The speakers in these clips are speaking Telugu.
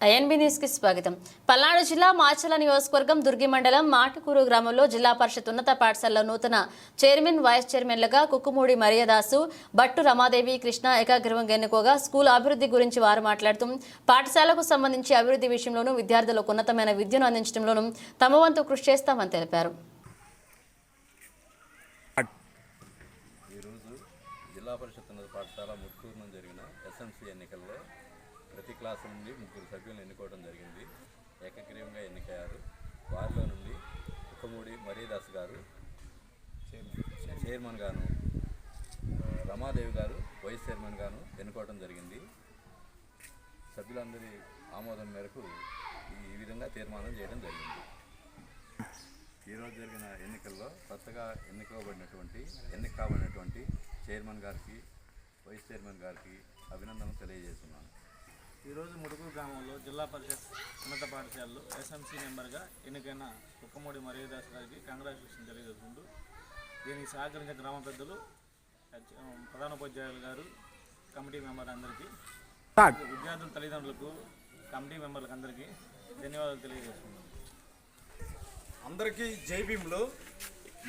ఐఎన్బి న్యూస్కి స్వాగతం. పల్నాడు జిల్లా మాచల నియోజకవర్గం దుర్గి మండలం మాటకూరు గ్రామంలో జిల్లా పరిషత్ ఉన్నత పాఠశాలలో నూతన చైర్మన్ వైస్ చైర్మన్లుగా కుక్కుమూడి మరియదాసు బట్టు రమాదేవి కృష్ణ ఏకాగ్రవం ఎన్నుకోగా స్కూల్ అభివృద్ధి గురించి వారు మాట్లాడుతూ పాఠశాలకు సంబంధించి అభివృద్ధి విషయంలోనూ విద్యార్థులకు ఉన్నతమైన విద్యను అందించడంలోనూ తమ వంతు కృషి చేస్తామని తెలిపారు. జిల్లా పరిషత్ ఉన్నత పాఠశాల జరిగిన ఎస్ఎంసీ ఎన్నికల్లో ప్రతి క్లాసు నుండి ముగ్గురు సభ్యులను ఎన్నుకోవడం జరిగింది. ఏకగ్రీవంగా ఎన్నికయ్యారు. వారిలో నుండి ఉక్కమూడి మరీదాస్ గారు చైర్మన్ గాను రమాదేవి గారు వైస్ చైర్మన్ గాను ఎన్నుకోవడం జరిగింది. సభ్యులందరి ఆమోదం మేరకు ఈ విధంగా తీర్మానం చేయడం జరిగింది. ఈరోజు జరిగిన ఎన్నికల్లో కొత్తగా ఎన్నుకోబడినటువంటి ఎన్నిక కాబడినటువంటి చైర్మన్ గారికి వైస్ చైర్మన్ గారికి అభినందనలు తెలియజేస్తున్నాను. ఈరోజు ముడుగు గ్రామంలో జిల్లా పరిషత్ ఉన్నత పాఠశాలలో ఎస్ఎంసీ మెంబర్గా ఎన్నికైన కుక్కమూడి మరీదాస్ గారికి కంగ్రాచులేషన్ తెలియజేస్తుంటూ దీనికి సహకరించిన గ్రామ పెద్దలు ప్రధానోపాధ్యాయులు గారు కమిటీ మెంబర్ అందరికీ విద్యార్థుల తల్లిదండ్రులకు కమిటీ మెంబర్లకు అందరికీ ధన్యవాదాలు తెలియజేస్తున్నాను అందరికీ జై భీములు.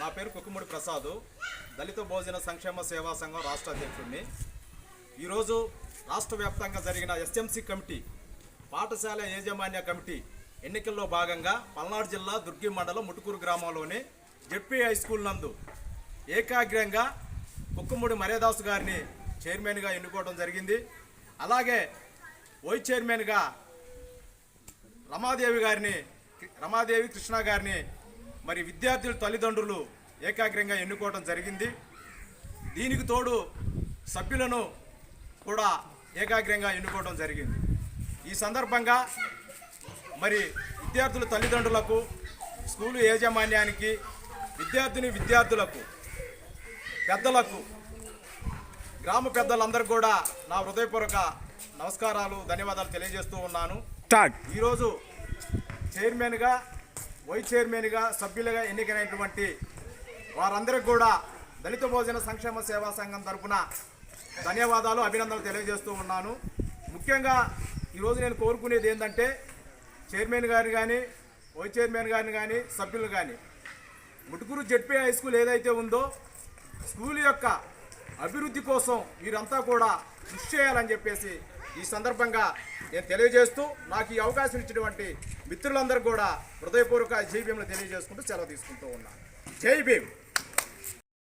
నా పేరు కుక్కుముడి ప్రసాద్. దళిత భోజన సంక్షేమ సేవా సంఘం రాష్ట్ర అధ్యక్షుడిని. ఈరోజు రాష్ట్ర వ్యాప్తంగా జరిగిన ఎస్ఎంసి కమిటీ పాఠశాల యాజమాన్య కమిటీ ఎన్నికల్లో భాగంగా పల్నాడు జిల్లా దుర్గి మండలం ముటుకూరు గ్రామంలోని జెడ్పీ హై స్కూల్ నందు ఏకాగ్రంగా కుక్కుముడి మర్యాదాసు గారిని చైర్మన్గా ఎన్నుకోవడం జరిగింది. అలాగే వైస్ చైర్మన్గా రమాదేవి గారిని రమాదేవి కృష్ణ గారిని మరి విద్యార్థుల తల్లిదండ్రులు ఏకాగ్రంగా ఎన్నుకోవడం జరిగింది. దీనికి తోడు సభ్యులను కూడా ఏకాగ్రంగా ఎన్నుకోవడం జరిగింది. ఈ సందర్భంగా మరి విద్యార్థుల తల్లిదండ్రులకు స్కూలు యాజమాన్యానికి విద్యార్థిని విద్యార్థులకు పెద్దలకు గ్రామ పెద్దలందరికీ కూడా నా హృదయపూర్వక నమస్కారాలు ధన్యవాదాలు తెలియజేస్తూ ఉన్నాను. ఈరోజు చైర్మన్గా వైస్ చైర్మన్గా సభ్యులుగా ఎన్నికైనటువంటి వారందరికీ కూడా దళిత భోజన సంక్షేమ సేవా సంఘం తరపున ధన్యవాదాలు అభినందనలు తెలియజేస్తూ ఉన్నాను. ముఖ్యంగా ఈరోజు నేను కోరుకునేది ఏంటంటే చైర్మన్ గారిని కానీ వైస్ చైర్మన్ గారిని కానీ సభ్యులు కానీ ముటుకురు జెడ్పీ హై స్కూల్ ఏదైతే ఉందో స్కూల్ యొక్క అభివృద్ధి కోసం వీరంతా కూడా కృషి చేయాలని చెప్పేసి ఈ సందర్భంగా నేను తెలియజేస్తూ నాకు ఈ అవకాశం ఇచ్చినటువంటి మిత్రులందరూ కూడా హృదయపూర్వక జై తెలియజేసుకుంటూ సెలవు తీసుకుంటూ ఉన్నాను. జై భీమ్!